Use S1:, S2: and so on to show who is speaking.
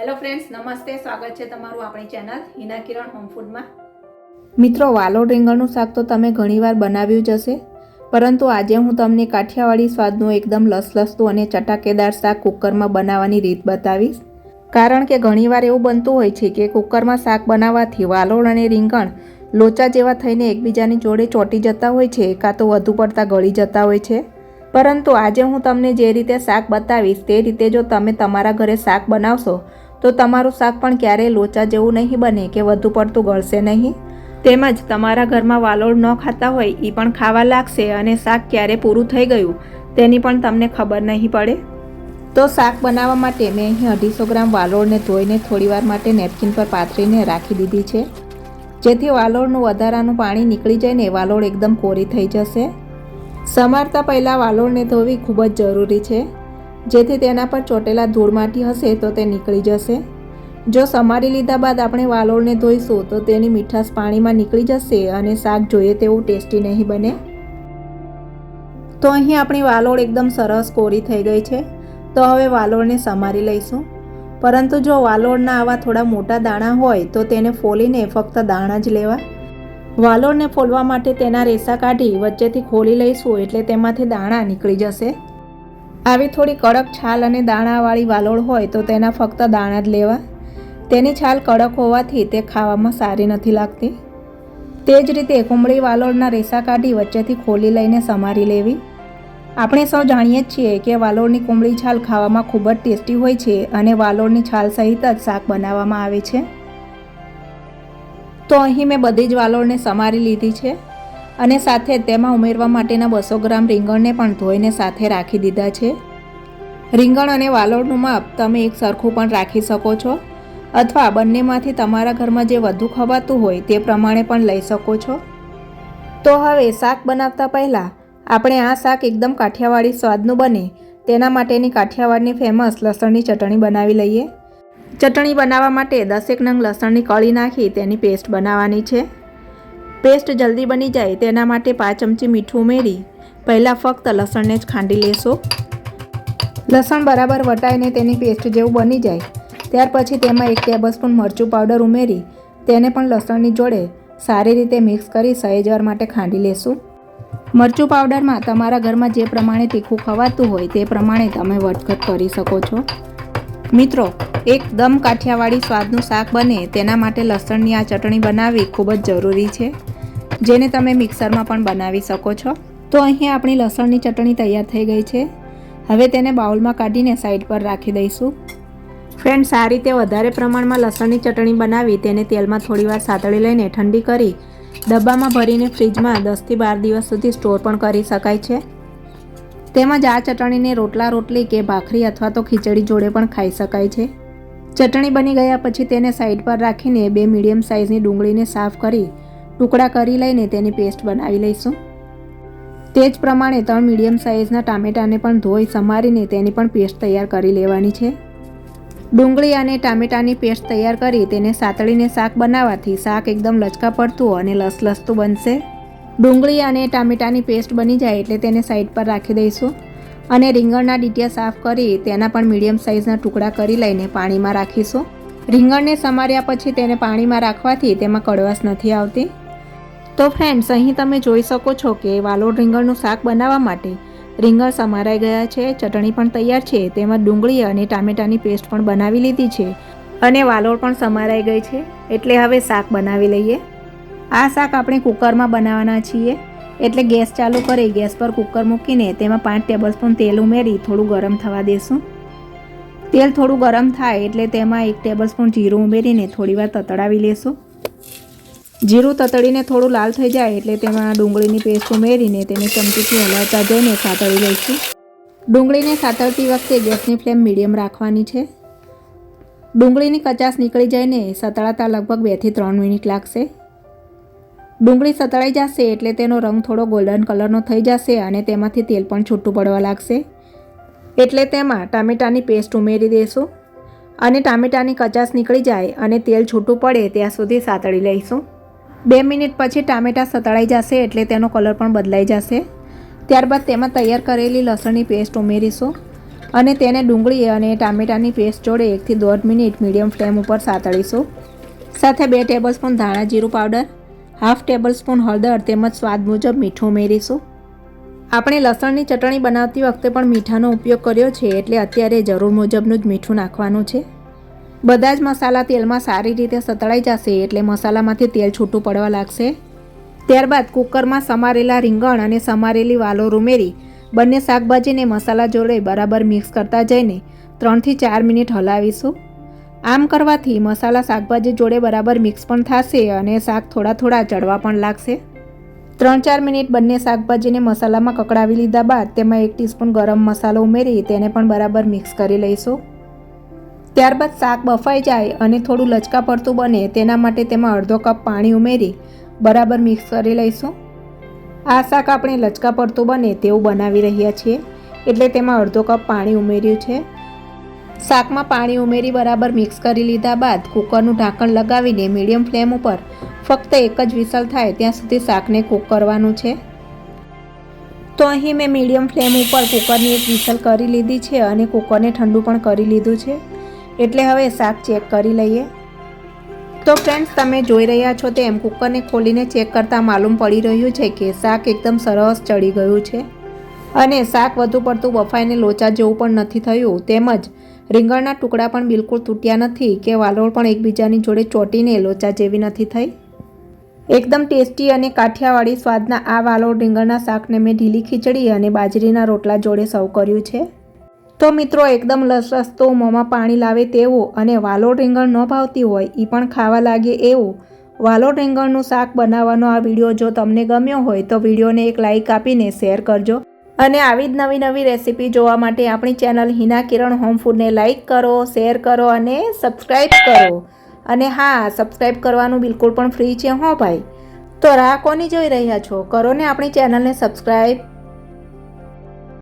S1: Hello friends નમસ્તે, સ્વાગત છે તમારું આપણી ચેનલ હિના કિરણ હોમ ફૂડમાં
S2: મિત્રો, વાલોડ રીંગણનું શાક તો તમે ઘણીવાર બનાવ્યું જ હશે, પરંતુ આજે હું તમને કાઠિયાવાડી સ્વાદનું એકદમ લસલસતું અને ચટાકેદાર શાક કુકરમાં બનાવવાની રીત બતાવીશ. કારણ કે ઘણીવાર એવું બનતું હોય છે કે કુકરમાં શાક બનાવવાથી વાલોડ અને રીંગણ લોચા જેવા થઈને એકબીજાની જોડે ચોંટી જતા હોય છે, કાં તો વધુ પડતા ગળી જતા હોય છે. પરંતુ આજે હું તમને જે રીતે શાક બતાવીશ તે રીતે જો તમે તમારા ઘરે શાક બનાવશો તો તમારું શાક પણ ક્યારેય લોચા જેવું નહીં બને કે વધુ પડતું ગળશે નહીં? તેમજ તમારા ઘરમાં વાલોળ ન ખાતા હોય એ પણ ખાવા લાગશે અને શાક ક્યારે પૂરું થઈ ગયું, તેની પણ તમને ખબર નહીં પડે? તો શાક બનાવવા માટે મેં અહીં અઢીસો ગ્રામ વાલોળને ધોઈને થોડીવાર માટે નેપકિન પર પાથરીને રાખી દીધી છે. જેથી વાલોળનું વધારાનું પાણી નીકળી જાય ને વાલોળ એકદમ કોરી થઈ જશે. સમારતા પહેલાં વાલોળને ધોવી ખૂબ જ જરૂરી છે. જેથી તેના પર ચોટેલા ધૂળ માટી હશે તો તે નીકળી જશે. જો સમારી લીધા બાદ આપણે વાલોળને ધોઈશું, તો તેની મીઠાશ પાણીમાં નીકળી જશે અને શાક જોઈએ તેવું ટેસ્ટી નહીં બને. તો અહીં આપણી વાલોળ એકદમ સરસ કોરી થઈ ગઈ છે. તો હવે વાલોળને સમારી લઈશું. પરંતુ જો વાલોળના આવા થોડા મોટા દાણા હોય, તો તેને ફોલીને ફક્ત દાણા જ લેવા. વાલોળને ફોલવા માટે તેના રેસા કાઢી વચ્ચેથી ખોલી લઈશું, એટલે તેમાંથી દાણા નીકળી જશે. આવી થોડી કડક છાલ અને દાણાવાળી વાલોળ હોય તો તેના ફક્ત દાણા જ લેવા. તેની છાલ કડક હોવાથી તે ખાવામાં સારી નથી લાગતી. તે જ રીતે કુંબળી વાલોળના રેસા કાઢી વચ્ચેથી ખોલી લઈને સમારી લેવી. આપણે સૌ જાણીએ જ છીએ કે વાલોળની કુંબળી છાલ ખાવામાં ખૂબ જ ટેસ્ટી હોય છે અને વાલોળની છાલ સહિત જ શાક બનાવવામાં આવે છે. તો અહીં મેં બધી જ વાલોળને સમારી લીધી છે. અને સાથે તેમાં ઉમેરવા માટેના બસો ગ્રામ રીંગણને પણ ધોઈને સાથે રાખી દીધા છે. રીંગણ અને વાલોળનું માપ તમે એક સરખું પણ રાખી શકો છો. અથવા બંનેમાંથી તમારા ઘરમાં જે વધુ ખવાતું હોય તે પ્રમાણે પણ લઈ શકો છો. તો હવે શાક બનાવતા પહેલાં આપણે આ શાક એકદમ કાઠિયાવાડી સ્વાદનું બને તેના માટેની કાઠિયાવાડની ફેમસ લસણની ચટણી બનાવી લઈએ. ચટણી બનાવવા માટે દસેક નંગ લસણની કળી નાખી તેની પેસ્ટ બનાવવાની છે. પેસ્ટ જલ્દી બની જાય તેના માટે પાંચ ચમચી મીઠું ઉમેરી. પહેલાં ફક્ત લસણને જ ખાંડી લેશો. લસણ બરાબર વટાઈને તેની પેસ્ટ જેવું બની જાય. ત્યાર પછી તેમાં એક ટેબલસ્પૂન મરચું પાવડર ઉમેરી, તેને પણ લસણની જોડે સારી રીતે મિક્સ કરી સહેજવાર માટે ખાંડી લેશું. મરચું પાવડરમાં તમારા ઘરમાં જે પ્રમાણે તીખું ખવાતું હોય તે પ્રમાણે તમે વધઘટ કરી શકો છો. મિત્રો એકદમ કાઠિયાવાડી સ્વાદનું શાક બને તેના માટે લસણની આ ચટણી બનાવવી ખૂબ જ જરૂરી છે. જેને તમે મિક્સરમાં પણ બનાવી શકો છો. તો અહીં આપણી લસણની ચટણી તૈયાર થઈ ગઈ છે. હવે તેને બાઉલમાં કાઢીને સાઈડ પર રાખી દઈશું. ફ્રેન્ડ્સ, આ રીતે વધારે પ્રમાણમાં લસણની ચટણી બનાવી તેને તેલમાં થોડીવાર સાતળી લઈને ઠંડી કરી ડબ્બામાં ભરીને ફ્રીજમાં દસથી બાર દિવસ સુધી સ્ટોર પણ કરી શકાય છે. તેમજ આ ચટણીને રોટલા, રોટલી કે ભાખરી અથવા તો ખીચડી જોડે પણ ખાઈ શકાય છે. ચટણી બની ગયા પછી તેને સાઈડ પર રાખીને બે મીડિયમ સાઇઝની ડુંગળીને સાફ કરી ટુકડા કરી લઈને તેની પેસ્ટ બનાવી લઈશું. તે જ પ્રમાણે ત્રણ મીડિયમ સાઇઝના ટામેટાને પણ ધોઈ સમારીને તેની પણ પેસ્ટ તૈયાર કરી લેવાની છે. ડુંગળી અને ટામેટાની પેસ્ટ તૈયાર કરી તેને સાતળીને શાક બનાવવાથી શાક એકદમ લચકા પડતું અને લસલસતું બનશે. ડુંગળી અને ટામેટાની પેસ્ટ બની જાય એટલે તેને સાઈડ પર રાખી દઈશું અને રીંગણના ડીટિયા સાફ કરી તેના પણ મીડિયમ સાઇઝના ટુકડા કરી લઈને પાણીમાં રાખીશું. રીંગણને સમાર્યા પછી તેને પાણીમાં રાખવાથી તેમાં કડવાશ નથી આવતી. તો ફ્રેન્ડ્સ અહીં તમે જોઈ શકો છો કે વાલોડ રીંગણનું શાક બનાવવા માટે રીંગણ સમારાઈ ગયા છે, ચટણી પણ તૈયાર છે તેમાં ડુંગળી અને ટામેટાની પેસ્ટ પણ બનાવી લીધી છે અને વાલોળ પણ સમારાઈ ગઈ છે, એટલે હવે શાક બનાવી લઈએ. આ શાક આપણે કુકરમાં બનાવવાના છીએ, એટલે ગેસ ચાલુ કરી, ગેસ પર કુકર મૂકીને તેમાં પાંચ ટેબલસ્પૂન તેલ ઉમેરી, થોડું ગરમ થવા દેશું. તેલ થોડું ગરમ થાય, એટલે તેમાં એક ટેબલસ્પૂન જીરું ઉમેરીને થોડીવાર તતડાવી લેશું. જીરું તતડીને થોડું લાલ થઈ જાય એટલે તેમાં ડુંગળીની પેસ્ટ ઉમેરીને તેને ચમચીથી હલાવતા જઈને સાતળી લઈશું. ડુંગળીને સાતળતી વખતે ગેસની ફ્લેમ મીડિયમ રાખવાની છે. ડુંગળીની કચાસ નીકળી જઈને સતળાતા લગભગ બેથી ત્રણ મિનિટ લાગશે. ડુંગળી સતળાઈ જશે એટલે તેનો રંગ થોડો ગોલ્ડન કલરનો થઈ જશે અને તેમાંથી તેલ પણ છૂટું પડવા લાગશે. એટલે તેમાં ટામેટાની પેસ્ટ ઉમેરી દઈશું અને ટામેટાની કચાસ નીકળી જાય અને તેલ છૂટું પડે ત્યાં સુધી સાતળી લઈશું. બે મિનિટ પછી ટામેટાં સતળાઈ જશે એટલે તેનો કલર પણ બદલાઈ જશે. ત્યારબાદ તેમાં તૈયાર કરેલી લસણની પેસ્ટ ઉમેરીશું અને તેને ડુંગળી અને ટામેટાની પેસ્ટ જોડે એકથી દોઢ મિનિટ મીડિયમ ફ્લેમ ઉપર સાતળીશું. સાથે બે ટેબલસ્પૂન ધાણા જીરું પાવડર, હાફ ટેબલસ્પૂન હળદર તેમજ સ્વાદ મુજબ મીઠું ઉમેરીશું. આપણે લસણની ચટણી બનાવતી વખતે પણ મીઠાનો ઉપયોગ કર્યો છે એટલે અત્યારે જરૂર મુજબનું જ મીઠું નાખવાનું છે. બધા જ મસાલા તેલમાં સારી રીતે સતળાઈ જશે એટલે મસાલામાંથી તેલ છૂટું પડવા લાગશે. ત્યારબાદ કુકરમાં સમારેલા રીંગણ અને સમારેલી વાલોર ઉમેરી બંને શાકભાજીને મસાલા જોડે બરાબર મિક્સ કરતા જઈને ત્રણથી ચાર મિનિટ હલાવીશું. આમ કરવાથી મસાલા શાકભાજી જોડે બરાબર મિક્સ પણ થશે અને શાક થોડા થોડા ચડવા પણ લાગશે. ત્રણ ચાર મિનિટ બંને શાકભાજીને મસાલામાં કકડાવી લીધા બાદ તેમાં એક ટીસ્પૂન ગરમ મસાલો ઉમેરી તેને પણ બરાબર મિક્સ કરી લઈશું. ત્યારબાદ શાક બફાઈ જાય અને થોડું લચકા પડતું બને તેના માટે તેમાં અડધો કપ પાણી ઉમેરી બરાબર મિક્સ કરી લઈશું. આ શાક આપણે લચકા પડતું બને તેવું બનાવી રહ્યા છીએ. એટલે તેમાં અડધો કપ પાણી ઉમેર્યું છે. શાકમાં પાણી ઉમેરી બરાબર મિક્સ કરી લીધા બાદ કુકરનું ઢાંકણ લગાવીને મીડિયમ ફ્લેમ ઉપર ફક્ત એક જ વિસલ થાય ત્યાં સુધી શાકને કૂક કરવાનું છે. તો અહીં મેં મીડિયમ ફ્લેમ ઉપર કુકરની એક વિસલ કરી લીધી છે અને કુકરને ઠંડુ પણ કરી લીધું છે. એટલે હવે શાક ચેક કરી લઈએ. તો ફ્રેન્ડ્સ તમે જોઈ રહ્યા છો તેમ કુકરને ખોલીને ચેક કરતાં માલુમ પડી રહ્યું છે કે શાક એકદમ સરસ ચડી ગયું છે. અને શાક વધુ પડતું બફાઈને લોચા જેવું પણ નથી થયું. તેમજ રીંગણના ટુકડા પણ બિલકુલ તૂટ્યા નથી કે વાલોળ પણ એકબીજાની જોડે ચોંટીને લોચા જેવી નથી થઈ. એકદમ ટેસ્ટી અને કાઠિયાવાડી સ્વાદના આ વાલોળ રીંગણના શાકને મેં ઢીલી ખીચડી અને બાજરીના રોટલા જોડે સર્વ કર્યું છે. તો મિત્રો એકદમ લસરસતો મોંમાં પાણી લાવે તેવું અને વાલોળ રીંગણ ન ભાવતી હોય એ પણ ખાવા લાગે એવું. વાલોળ રીંગણનું શાક બનાવવાનો આ વીડિયો જો તમને ગમ્યો હોય તો વિડીયોને એક લાઇક આપીને શેર કરજો. અને આવી જ નવી નવી રેસીપી જોવા માટે આપણી ચેનલ હિના કિરણ હોમ ફૂડને લાઇક કરો, શેર કરો અને સબસ્ક્રાઈબ કરો. અને હા સબસ્ક્રાઈબ કરવાનું બિલકુલ પણ ફ્રી છે હો ભાઈ. તો રાહ કોની જોઈ રહ્યા છો? કરો ને આપણી ચેનલને સબસ્ક્રાઈબ